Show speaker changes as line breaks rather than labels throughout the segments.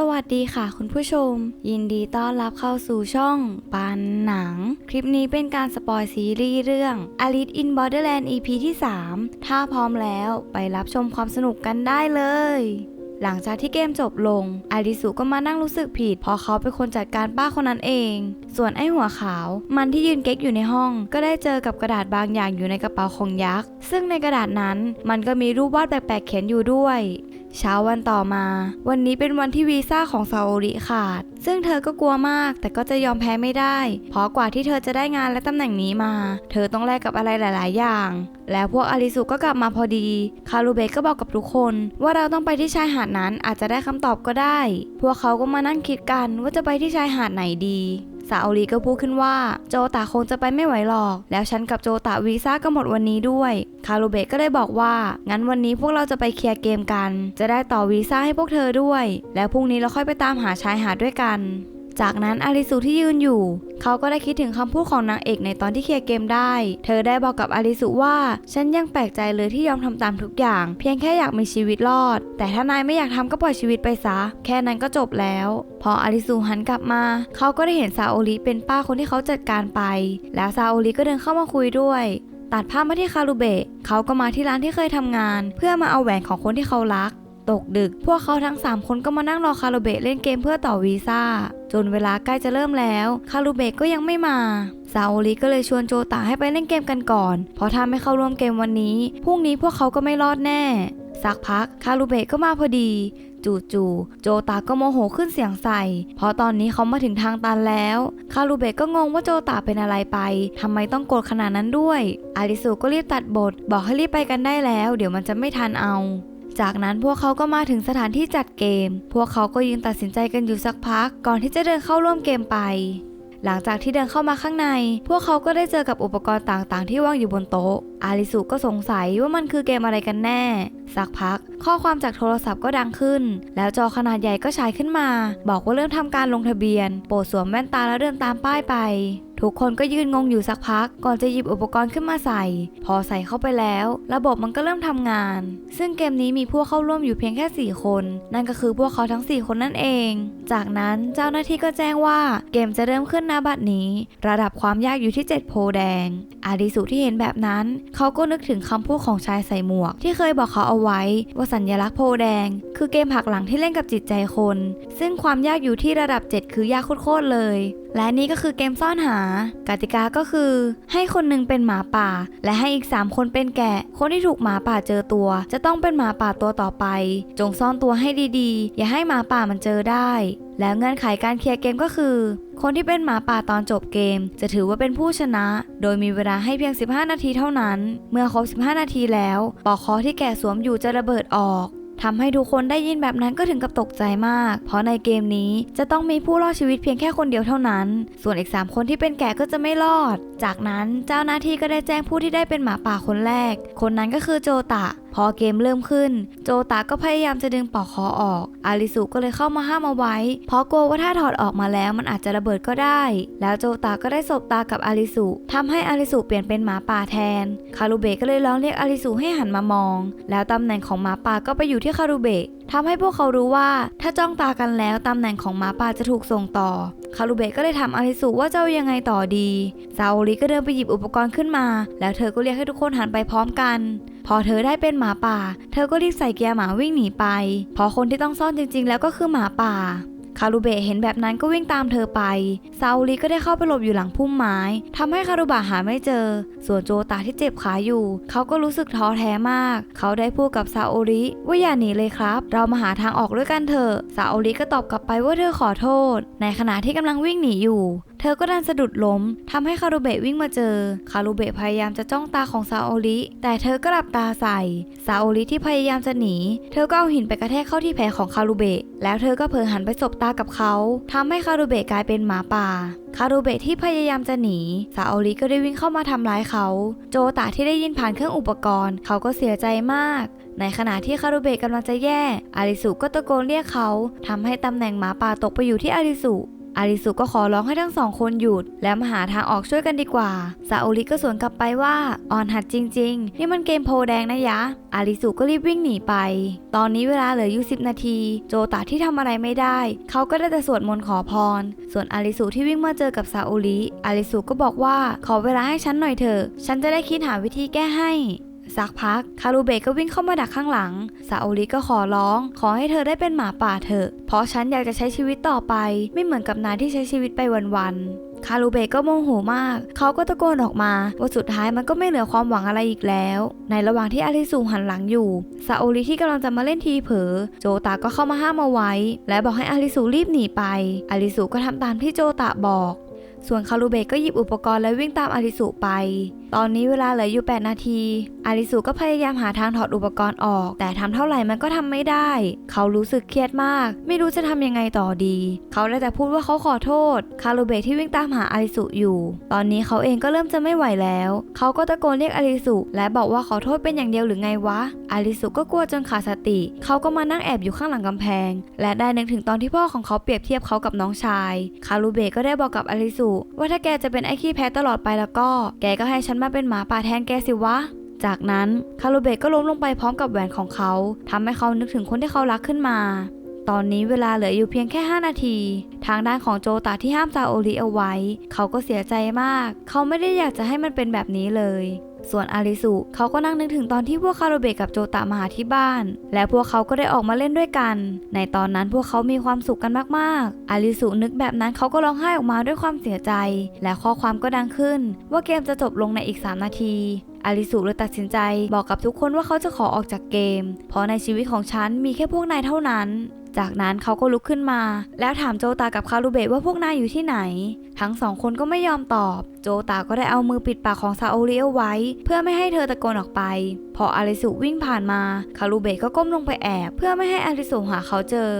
สวัสดีค่ะ คุณผู้ชม ยินดีต้อนรับเข้าสู่ช่องปันหนัง คลิปนี้เป็นการสปอยซีรีส์เรื่อง Alice in Borderland EP ที่ 3 ถ้าพร้อมแล้วไปรับชมความสนุกกันได้เลยหลังจากที่เกมจบลง อาริสุก็มานั่งรู้สึกผิดเพราะเขาเป็นคนจัดการป้าคนนั้นเอง ส่วนไอหัวขาว มันที่ยืนเก๊กอยู่ในห้อง ก็ได้เจอกับกระดาษบางอย่างอยู่ในกระเป๋าของยักษ์ ซึ่งในกระดาษนั้นมันก็มีรูปวาดแปลกๆเขียนอยู่ด้วย เช้าวันต่อมา วันนี้เป็นวันที่วีซ่าของซาโอริขาด ซึ่งเธอก็กลัวมาก แต่ก็จะยอมแพ้ไม่ได้ เพราะกว่าที่เธอจะได้งานและตำแหน่งนี้มา เธอต้องแลกกับอะไรหลาย ๆ อย่าง แล้วพวกอาริสุก็กลับมาพอดี คารูเบก็บอกกับทุกคน ว่าเราต้องไปที่ชายหาดนั้นอาจจะได้คำตอบก็ได้ พวกเขาก็มานั่งคิดกันว่าจะไปที่ชายหาดไหนดี ซาโอริก็พูดขึ้นว่า โจตาคงจะไปไม่ไหวหรอก แล้วฉันกับโจตาวีซ่าก็หมดวันนี้ด้วย คารูเบะก็ได้บอกว่า งั้นวันนี้พวกเราจะไปเคลียร์เกมกัน จะได้ต่อวีซ่าให้พวกเธอด้วย แล้วพรุ่งนี้เราค่อยไปตามหาชายหาดด้วยกัน จากนั้นอาริสุที่ยืนอยู่ เขาก็ได้คิดถึงคำพูดของนางเอกในตอนที่เคลียร์เกมได้ เธอได้บอกกับอาริสุว่า ฉันยังแปลกใจเลยที่ยอมทำตามทุกอย่าง เพียงแค่อยากมีชีวิตรอด แต่ถ้านายไม่อยากทำก็ปล่อยชีวิตไปซะ แค่นั้นก็จบแล้ว พออาริสุหันกลับมา เขาก็ได้เห็นซาโอริเป็นป้าคนที่เขาจัดการไป แล้วซาโอริก็เดินเข้ามาคุยด้วยตัดภาพมาที่คารุเบะ เขาก็มาที่ร้านที่เคยทำงาน เพื่อมาเอาแหวนของคนที่เขารัก ตกดึก พวกเขาทั้ง 3 คนก็มานั่งรอคารุเบะเล่นเกมเพื่อต่อวีซ่า จนเวลาใกล้จะเริ่มแล้ว คารุเบะก็ยังไม่มาซาโอริก็เลยชวนโจตาให้ไปเล่นเกมกันก่อน เพราะถ้าไม่เข้าร่วมเกมวันนี้ พรุ่งนี้พวกเขาก็ไม่รอดแน่ สักพักคารุเบะก็มาพอดี จู่ๆโจตาก็โมโหขึ้นเสียงใส่ เพราะตอนนี้เขามาถึงทางตันแล้ว คารุเบะก็งงว่าโจตาเป็นอะไรไปทำไมต้องโกรธขนาดนั้นด้วย อาริสุก็รีบตัดบท บอกให้รีบไปกันได้แล้ว เดี๋ยวมันจะไม่ทันเอา จากนั้นพวกเขาก็มาถึงสถานที่จัดเกม พวกเขาก็ยืนตัดสินใจกันอยู่สักพัก ก่อนที่จะเดินเข้าร่วมเกมไป หลังจากที่เดินเข้ามาข้างใน พวกเขาก็ได้เจอกับอุปกรณ์ต่างๆ ที่วางอยู่บนโต๊ะ อาริสุก็สงสัยว่ามันคือเกมอะไรกันแน่ สักพัก ข้อความจากโทรศัพท์ก็ดังขึ้น แล้วจอขนาดใหญ่ก็ฉายขึ้นมา บอกว่าเริ่มทำการลงทะเบียน โปรดสวมแว่นตาแล้วเดินตามป้ายไป ทุกคนก็ยืนงงอยู่สักพัก ก่อนจะหยิบอุปกรณ์ขึ้นมาใส่ พอใส่เข้าไปแล้ว ระบบมันก็เริ่มทำงาน ซึ่งเกมนี้มีผู้เข้าร่วมอยู่เพียงแค่ 4 คน นั่นก็คือพวกเขาทั้ง 4 คนนั่นเอง จากนั้นเจ้าหน้าที่ก็แจ้งว่าเกมจะเริ่มขึ้นณบัดนี้ ระดับความยากอยู่ที่ 7 โพแดง อาดิสุที่เห็นแบบนั้น เขาก็นึกถึงคำพูดของชายใส่หมวก ที่เคยบอกเขาเอาไว้ว่าสัญลักษณ์โพแดง คือเกมหักหลังที่เล่นกับจิตใจคน ซึ่งความยากอยู่ที่ระดับ 7 คือยากโคตรเลย และนี่ก็คือเกมซ่อนหา กติกาก็คือ ให้คนหนึ่งเป็นหมาป่า และให้อีก 3 คนเป็นแกะ คนที่ถูกหมาป่าเจอตัว จะต้องเป็นหมาป่าตัวต่อไป จงซ่อนตัวให้ดีๆ อย่าให้หมาป่ามันเจอได้ แล้วเงื่อนไขการเคลียร์เกมก็คือคนที่เป็นหมาป่าตอนจบเกม จะถือว่าเป็นผู้ชนะ โดยมีเวลาให้เพียง 15 นาทีเท่านั้น เมื่อครบ 15 นาทีแล้วปอกคอที่แกะสวมอยู่จะระเบิดออกทำให้ทุกคนได้ยินแบบนั้นก็ถึงกับตกใจมาก เพราะในเกมนี้จะต้องมีผู้รอดชีวิตเพียงแค่คนเดียวเท่านั้น ส่วนอีก 3 คนที่เป็นแกะก็จะไม่รอด จากนั้นเจ้าหน้าที่ก็ได้แจ้งผู้ที่ได้เป็นหมาป่าคนแรก คนนั้นก็คือโจตะพอเกมเริ่มขึ้น โจตาก็พยายามจะดึงปอกคอออก อาริสุก็เลยเข้ามาห้ามเอาไว้ เพราะกลัวว่าถ้าถอดออกมาแล้วมันอาจจะระเบิดก็ได้ แล้วโจตาก็ได้สบตากับอาริสุทำให้อาริสุเปลี่ยนเป็นหมาป่าแทน คารุเบะก็เลยร้องเรียกอาริสุให้หันมามอง แล้วตำแหน่งของหมาป่าก็ไปอยู่ที่คารุเบะทำให้พวกเขารู้ว่าถ้าจ้องตากันแล้วตำแหน่งของหมาป่าจะถูกส่งต่อ คารุเบะก็เลยถามอาริสุว่าจะเอายังไงต่อดีซาโอริก็เดินไปหยิบอุปกรณ์ขึ้นมา แล้วเธอก็เรียกให้ทุกคนหันไปพร้อมกัน พอเธอได้เป็นหมาป่า เธอก็รีบใส่เกียร์หมาวิ่งหนีไปเพราะคนที่ต้องซ่อนจริงๆ แล้วก็คือหมาป่า คารุเบะเห็นแบบนั้นก็วิ่งตามเธอไป ซาอุริก็ได้เข้าไปหลบอยู่หลังพุ่มไม้ทำให้คารุบะหาไม่เจอ ส่วนโจตาที่เจ็บขาอยู่ เขาก็รู้สึกท้อแท้มาก เขาได้พูดกับซาโอริว่าอย่าหนีเลยครับ เรามาหาทางออกด้วยกันเถอะ ซาโอริก็ตอบกลับไปว่าเธอขอโทษ ในขณะที่กำลังวิ่งหนีอยู่เธอก็ดันสะดุดล้มทำให้คารุเบะวิ่งมาเจอ คารุเบะพยายามจะจ้องตาของซาโอริแต่เธอก็หลับตาใส่ซาโอริที่พยายามจะหนี เธอก็เอาหินไปกระแทกเข้าที่แผลของคารุเบะแล้วเธอก็เผลอหันไปสบตากับเขาทำให้คารุเบะกลายเป็นหมาป่าคารุเบะที่พยายามจะหนี ซาโอริก็ได้วิ่งเข้ามาทำร้ายเขา โจตาที่ได้ยินผ่านเครื่องอุปกรณ์ เขาก็เสียใจมาก ในขณะที่คารุเบะกำลังจะแย่ อาริสุก็ตะโกนเรียกเขาทำให้ตำแหน่งหมาป่าตกไปอยู่ที่อาริสุ อาริสุก็ขอร้องให้ทั้งสองคนหยุด แล้วมาหาทางออกช่วยกันดีกว่าซาโอริก็สวนกลับไปว่าอ่อนหัดจริง ๆ นี่มันเกมโพลแดงนะยะ อาริสุก็รีบวิ่งหนีไป ตอนนี้เวลาเหลืออยู่10 นาที โจตะที่ทำอะไรไม่ได้ เขาก็ได้แต่สวดมนต์ขอพร ส่วนอาริสุที่วิ่งมาเจอกับซาโอริอาริสุก็บอกว่าขอเวลาให้ฉันหน่อยเถอะ ฉันจะได้คิดหาวิธีแก้ให้ สักพัก คารูเบะก็วิ่งเข้ามาดักข้างหลัง ซาโอริก็ขอร้อง ขอให้เธอได้เป็นหมาป่าเถอะ เพราะฉันอยากจะใช้ชีวิตต่อไป ไม่เหมือนกับนายที่ใช้ชีวิตไปวันๆ คารูเบะก็โมโหมาก เขาก็ตะโกนออกมา ว่าสุดท้ายมันก็ไม่เหลือความหวังอะไรอีกแล้ว ในระหว่างที่อาริสุหันหลังอยู่ ซาโอริที่กำลังจะมาเล่นทีเผลอ โจตาก็เข้ามาห้ามเอาไว้ และบอกให้อาริสุรีบหนีไป อาริสุก็ทำตามที่โจตะบอก ส่วนคารูเบะก็หยิบอุปกรณ์และวิ่งตามอาริสุไปตอนนี้เวลาเหลืออยู่ 8 นาที อาริสุก็พยายามหาทางถอดอุปกรณ์ออก แต่ทำเท่าไหร่มันก็ทำไม่ได้ เขารู้สึกเครียดมาก ไม่รู้จะทำยังไงต่อดี เขาได้แต่พูดว่าเขาขอโทษ คารูเบะที่วิ่งตามหาอาริสุอยู่ ตอนนี้เขาเองก็เริ่มจะไม่ไหวแล้ว เขาก็ตะโกนเรียกอาริสุและบอกว่าขอโทษเป็นอย่างเดียวหรือไงวะ อาริสุก็กลัวจนขาดสติ เขาก็มานั่งแอบอยู่ข้างหลังกำแพง และได้นึกถึงตอนที่พ่อของเขาเปรียบเทียบเขากับน้องชาย คารูเบะก็ได้บอกกับอาริสุว่าถ้าแกจะเป็นไอ้ขี้แพ้ตลอดไปแล้วก็ แกก็ให้ฉันมาเป็นหมาป่าแทนแกสิวะ จากนั้นคารุเบะก็ล้มลงไปพร้อมกับแหวนของเขาทำให้เขานึกถึงคนที่เขารักขึ้นมา ตอนนี้เวลาเหลืออยู่เพียงแค่ 5 นาที ทางด้านของโจตาที่ห้ามซาโอริเอาไว้ เขาก็เสียใจมาก เขาไม่ได้อยากจะให้มันเป็นแบบนี้เลย ส่วนอาริสุเขาก็นั่งนึกถึงตอนที่พวกคาโรเบะกับโจตะมาหาที่บ้าน และพวกเขาก็ได้ออกมาเล่นด้วยกัน ในตอนนั้นพวกเขามีความสุขกันมากๆ อาริสุนึกแบบนั้นเขาก็ร้องไห้ออกมาด้วยความเสียใจ และข้อความก็ดังขึ้น ว่าเกมจะจบลงในอีก 3 นาทีอาริสุเลยตัดสินใจบอกกับทุกคนว่าเขาจะขอออกจากเกม เพราะในชีวิตของฉันมีแค่พวกนายเท่านั้น จากนั้นเขาก็ลุกขึ้นมา แล้วถามโจตากับคารุเบะว่าพวกนายอยู่ที่ไหน ทั้งสองคนก็ไม่ยอมตอบ โจตาก็ได้เอามือปิดปากของซาโอริเอาไว้ เพื่อไม่ให้เธอตะโกนออกไป พออาริสุวิ่งผ่านมาคารุเบะก็ก้มลงไปแอบ เพื่อไม่ให้อาริสุหาเขาเจอ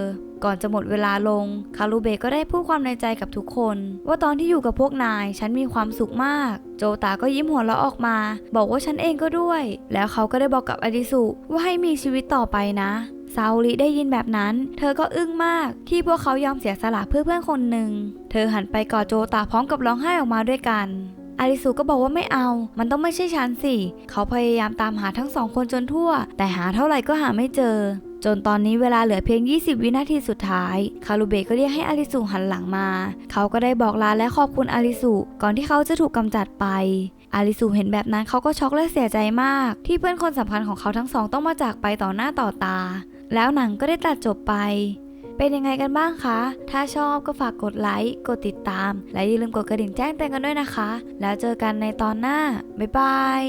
ก่อนจะหมดเวลาลง คารุเบะก็ได้พูดความในใจกับทุกคน ว่าตอนที่อยู่กับพวกนายฉันมีความสุขมาก โจตาก็ยิ้มหัวเราะออกมา บอกว่าฉันเองก็ด้วย แล้วเขาก็ได้บอกกับอาริสุว่าให้มีชีวิตต่อไปนะ ซาโอริได้ยินแบบนั้น เธอก็อึ้งมากที่พวกเขายอมเสียสละเพื่อเพื่อนคนหนึ่ง เธอหันไปกอดโจตาพร้อมกับร้องไห้ออกมาด้วยกันอาริสุก็บอกว่าไม่เอา มันต้องไม่ใช่ฉันสิ เขาพยายามตามหาทั้งสองคนจนทั่ว แต่หาเท่าไหร่ก็หาไม่เจอ จนตอนนี้เวลาเหลือเพียง 20 วินาทีสุดท้าย คารุเบะก็เรียกให้อาริสุหันหลังมา เขาก็ได้บอกลาและขอบคุณอาริสุก่อนที่เขาจะถูกกำจัดไป อาริสุเห็นแบบนั้นเขาก็ช็อกและเสียใจมาก ที่เพื่อนคนสำคัญของเขาทั้งสองต้องมาจากไปต่อหน้าต่อตา แล้วหนังก็ได้ตัดจบไป เป็นยังไงกันบ้างคะ ถ้าชอบก็ฝากกดไลค์ กดติดตาม และอย่าลืมกดกระดิ่งแจ้งเตือนกันด้วยนะคะ แล้วเจอกันในตอนหน้า บ๊ายบาย